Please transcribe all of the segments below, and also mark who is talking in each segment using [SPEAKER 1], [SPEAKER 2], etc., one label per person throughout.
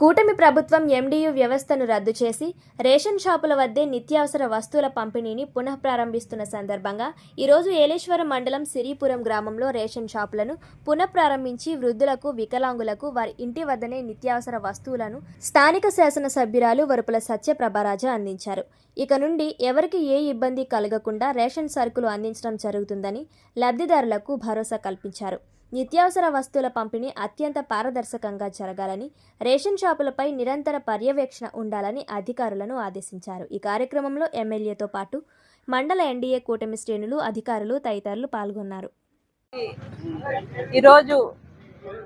[SPEAKER 1] కూటమి ప్రభుత్వం ఎండియు వ్యవస్థను రద్దు చేసి రేషన్ షాపుల వద్దే నిత్యావసర వస్తువుల పంపిణీని పునః ప్రారంభిస్తున్న సందర్భంగా ఈరోజు ఏలేశ్వరం మండలం సిరిపురం గ్రామంలో రేషన్ షాపులను పునః ప్రారంభించి వృద్ధులకు వికలాంగులకు వారి ఇంటి వద్దనే నిత్యావసర వస్తువులను స్థానిక శాసనసభ్యురాలు వరుపుల సత్యప్రభారాజు అందించారు. ఇక నుండి ఎవరికి ఏ ఇబ్బంది కలగకుండా రేషన్ సరుకులు అందించడం జరుగుతుందని లబ్ధిదారులకు భరోసా కల్పించారు. నిత్యావసర వస్తువుల పంపిణీ అత్యంత పారదర్శకంగా జరగాలని రేషన్ షాపులపై నిరంతర పర్యవేక్షణ ఉండాలని అధికారులను ఆదేశించారు. ఈ కార్యక్రమంలో ఎమ్మెల్యేతో పాటు మండల ఎన్డీఏ కూటమి శ్రేణులు అధికారులు తదితరులు పాల్గొన్నారు.
[SPEAKER 2] ఈరోజు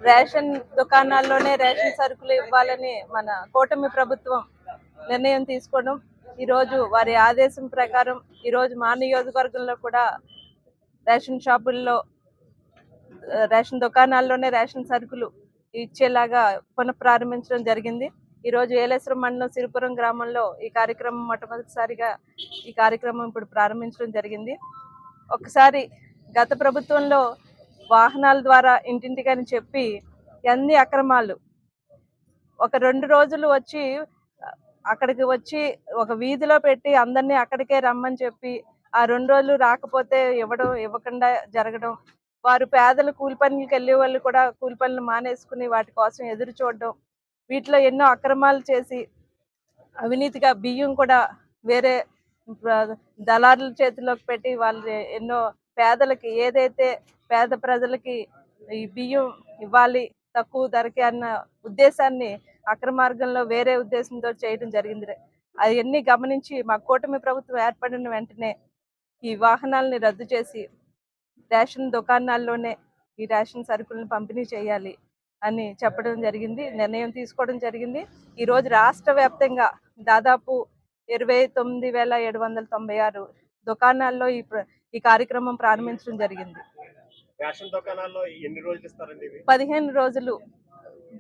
[SPEAKER 2] రేషన్ దుకాణాల్లోనే రేషన్ సరుకులు ఇవ్వాలని మన కూటమి ప్రభుత్వం నిర్ణయం తీసుకోవడం ఈరోజు వారి ఆదేశం ప్రకారం ఈరోజు మా నియోజకవర్గంలో కూడా రేషన్ షాపుల్లో రేషన్ దుకాణాల్లోనే రేషన్ సరుకులు ఇచ్చేలాగా పునఃప్రారంభించడం జరిగింది. ఈరోజు ఏలేశ్వరం మండలం సిరిపురం గ్రామంలో ఈ కార్యక్రమం మొట్టమొదటిసారిగా ఈ కార్యక్రమం ఇప్పుడు ప్రారంభించడం జరిగింది. ఒకసారి గత ప్రభుత్వంలో వాహనాల ద్వారా ఇంటింటికని చెప్పి ఎన్ని అక్రమాలు. ఒక రెండు రోజులు వచ్చి అక్కడికి వచ్చి ఒక వీధిలో పెట్టి అందరినీ అక్కడికే రమ్మని చెప్పి ఆ రెండు రోజులు రాకపోతే ఇవ్వడం ఇవ్వకుండా జరగడం వారు పేదలు కూలి పనులకు వెళ్ళే వాళ్ళు కూడా కూలి పనులు మానేసుకుని వాటి కోసం ఎదురు చూడడం వీటిలో ఎన్నో అక్రమాలు చేసి అవినీతిగా బియ్యం కూడా వేరే దళారుల చేతిలోకి పెట్టి వాళ్ళు ఎన్నో పేదలకి ఏదైతే పేద ప్రజలకి ఈ బియ్యం ఇవ్వాలి తక్కువ ధరకి అన్న ఉద్దేశాన్ని అక్రమార్గంలో వేరే ఉద్దేశంతో చేయడం జరిగింది. అవన్నీ గమనించి మా కూటమి ప్రభుత్వం ఏర్పడిన వెంటనే ఈ వాహనాలని రద్దు చేసి రేషన్ దుకాణాల్లోనే ఈ రేషన్ సరుకులను పంపిణీ చేయాలి అని చెప్పడం జరిగింది నిర్ణయం తీసుకోవడం జరిగింది. ఈ రోజు రాష్ట్ర వ్యాప్తంగా దాదాపు ఇరవై తొమ్మిది వేల ఏడు వందల తొంభై ఆరు దుకాణాల్లో ఈ ఈ కార్యక్రమం ప్రారంభించడం జరిగింది.
[SPEAKER 3] రేషన్ దుకాణాల్లో ఎన్ని రోజులు ఇస్తారండి ఇవి?
[SPEAKER 2] పదిహేను రోజులు.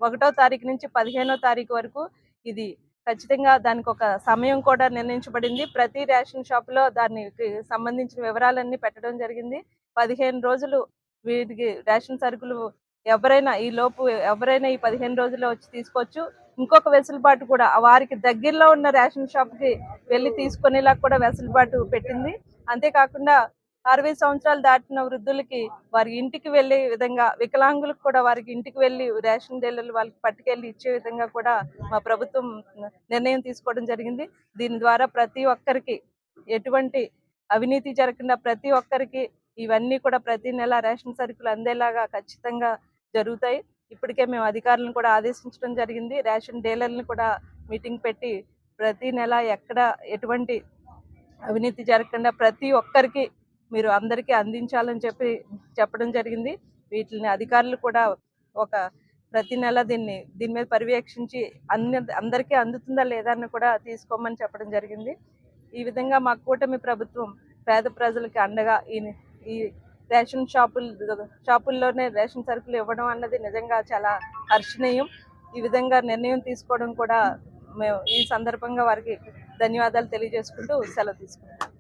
[SPEAKER 2] ఒకటో తారీఖు నుంచి పదిహేనో తారీఖు వరకు ఇది ఖచ్చితంగా దానికి ఒక సమయం కూడా నిర్ణయించబడింది. ప్రతి రేషన్ షాప్లో దానికి సంబంధించిన వివరాలన్నీ పెట్టడం జరిగింది. పదిహేను రోజులు వీటికి రేషన్ సరుకులు ఎవరైనా ఈ లోపు ఎవరైనా ఈ పదిహేను రోజుల్లో వచ్చి తీసుకోవచ్చు. ఇంకొక వెసులుబాటు కూడా వారికి దగ్గరలో ఉన్న రేషన్ షాప్కి వెళ్ళి తీసుకునేలా కూడా వెసులుబాటు పెట్టింది. అంతేకాకుండా అరవై సంవత్సరాలు దాటిన వృద్ధులకి వారి ఇంటికి వెళ్ళే విధంగా వికలాంగులకు కూడా వారికి ఇంటికి వెళ్ళి రేషన్ డీలర్లు వాళ్ళకి పట్టుకెళ్ళి ఇచ్చే విధంగా కూడా మా ప్రభుత్వం నిర్ణయం తీసుకోవడం జరిగింది. దీని ద్వారా ప్రతి ఒక్కరికి ఎటువంటి అవినీతి జరగకుండా ప్రతి ఒక్కరికి ఇవన్నీ కూడా ప్రతి నెల రేషన్ సరుకులు అందేలాగా ఖచ్చితంగా జరుగుతాయి. ఇప్పటికే మేము అధికారులను కూడా ఆదేశించడం జరిగింది. రేషన్ డీలర్లను కూడా మీటింగ్ పెట్టి ప్రతి నెల ఎక్కడ ఎటువంటి అవినీతి జరగకుండా ప్రతి ఒక్కరికి మీరు అందరికీ అందించాలని చెప్పి చెప్పడం జరిగింది. వీటిని అధికారులు కూడా ఒక ప్రతి నెల దీన్ని దీని మీద పర్యవేక్షించి అన్ని అందరికీ అందుతుందా లేదా అని కూడా తీసుకోమని చెప్పడం జరిగింది. ఈ విధంగా మా కూటమి ప్రభుత్వం పేద ప్రజలకి అండగా ఈ ఈ రేషన్ షాపులు షాపుల్లోనే రేషన్ సరుకులు ఇవ్వడం అన్నది నిజంగా చాలా హర్షణీయం. ఈ విధంగా నిర్ణయం తీసుకోవడం కూడా మేము ఈ సందర్భంగా వారికి ధన్యవాదాలు తెలియజేసుకుంటూ సెలవు తీసుకుంటాం